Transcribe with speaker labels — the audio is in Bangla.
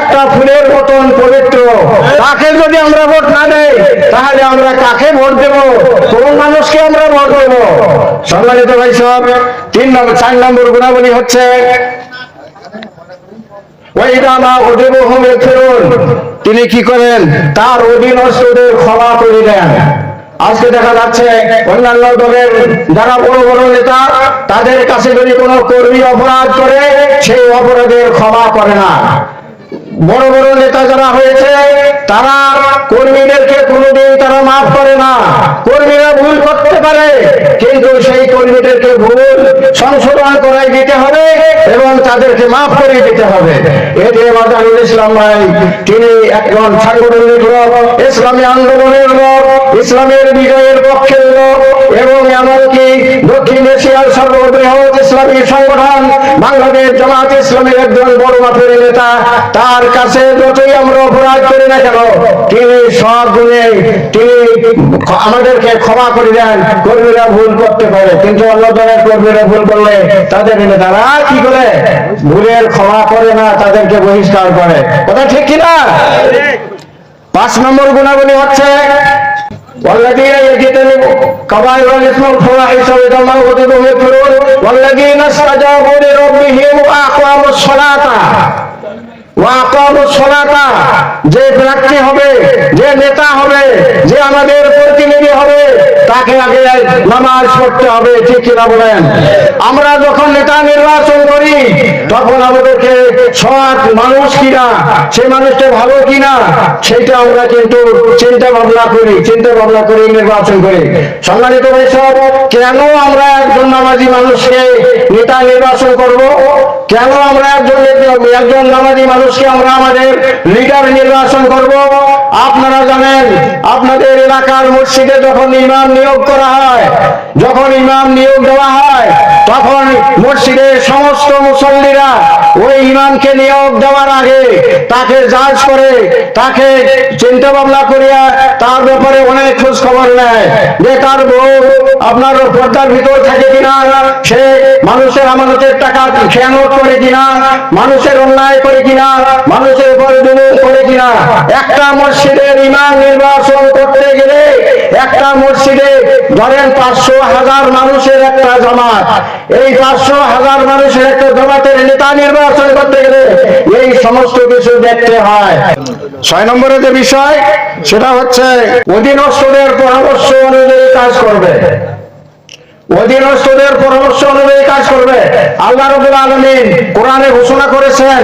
Speaker 1: একটা ফুলের মতন পবিত্র। তাকে যদি আমরা ভোট না দেই, তাহলে আমরা কাকে ভোট দেব? কোন মানুষকে আমরা ভোট দেব? সম্মানিত ভাই সব তিন নম্বর চার নম্বর গুণাবলী হচ্ছে তিনি কি করেন? তার অধীনস্থদের ক্ষমা করে দেন। আজকে দেখা যাচ্ছে, অন্যান্য দলের যারা বড় বড় নেতা, তাদের কাছে যদি কোনো কর্মী অপরাধ করে, সেই অপরাধের ক্ষমা করে না। বড় বড় নেতা যারা হয়েছে, তারা কর্মীদেরকে কোনোদিন তারা মাফ করে না। কর্মীরা ভুল করতে পারে, কিন্তু সেই কর্মীদেরকে ভুল সংশোধন করাই দিতে হবে এবং তাদেরকে মাফ করে দিতে হবে। এতে মাদারুল ইসলাম ভাই, তিনি একজন সাংগঠনিক লোক, ইসলামী আন্দোলনের লোক, ইসলামের বিজয়ের পক্ষের লোক, এবং এমনকি দক্ষিণ এশিয়ার সর্ববৃহৎ ইসলামী সংগঠন, বাংলাদেশ জামাত ইসলামের একজন বড় মাপের নেতা। তার কাছে যতই আমরা অপরাধ করি না কেন, তিনি সব গুণে, তিনি আমাদেরকে ক্ষমা করে দেন, কর্মীরা ভুল করতে পারে। কিন্তু অন্য দলের কর্মীরা ভুল করলে তাদের নেতারা কি করে? ভুলের ক্ষমা করে না, তাদেরকে বহিষ্কার করে। কথা ঠিক কিনা? পাঁচ নম্বর গুণাবলী হচ্ছে والذين يجتنبوا كبائر الاثم والفواحش وما غضبوا يكفرون والذين استجابوا لربهم واقاموا الصلاه ওয়াকামুস সালাতা যে প্রার্থী হবে যে নেতা হবে যে আমাদের প্রতিনিধি হবে তাকে আগে নামাজ পড়তে হবে ঠিক কিনা বলেন আমরা যখন নেতা নির্বাচন করি তখন আমাদেরকে সৎ মানুষ কিনা? সেই মানুষটা ভালো কিনা? সেটা আমরা কিন্তু চিন্তা ভাবনা করি চিন্তা ভাবনা করে, নির্বাচন করি। সম্মানিত বৈশাখ কেন আমরা একজন নামাজি মানুষকে নেতা নির্বাচন করব? কেন আমরা একজন একজন নামাজি মানুষকে আমরা আমাদের লিডার নির্বাচন করব? আপনারা জানেন, আপনাদের এলাকার মসজিদে যখন ইমাম নিয়োগ করা হয়, যখন ইমাম নিয়োগ দেওয়া হয়, তখন মসজিদের সমস্ত মুসল্লিরা ওই ইমামকে নিয়োগ দেওয়ার আগে তাকে জাজ করে, তাকে চিন্তা ভাবনা করিয়া তার ব্যাপারে অনেক খোঁজ খবর নেয় যে তার বউ আপনার পর্দার ভিতর থাকে কিনা, সে মানুষের আমানতের টাকা খেয়ানত করে কিনা, মানুষের অন্যায় করে কিনা, মানুষের উপরে করে কিনা। একটা মসজিদের ইমাম নির্বাচন করতে গেলে একটা মসজিদে ধরেন পাঁচশো হাজার মানুষের একটা জামাত। এই পাঁচশো হাজার মানুষের একটা জামাতের নেতা নির্বাচন করতে গেলে এই সমস্ত কিছু দেখতে হয়। ছয় নম্বরের যে বিষয়, সেটা হচ্ছে অধীনস্থদের পরামর্শ অনুযায়ী কাজ করবে। অধীনস্থদের পরামর্শ অনুযায়ী কাজ করবে। আল্লাহ রবুল আলমিন কোরআনে ঘোষণা করেছেন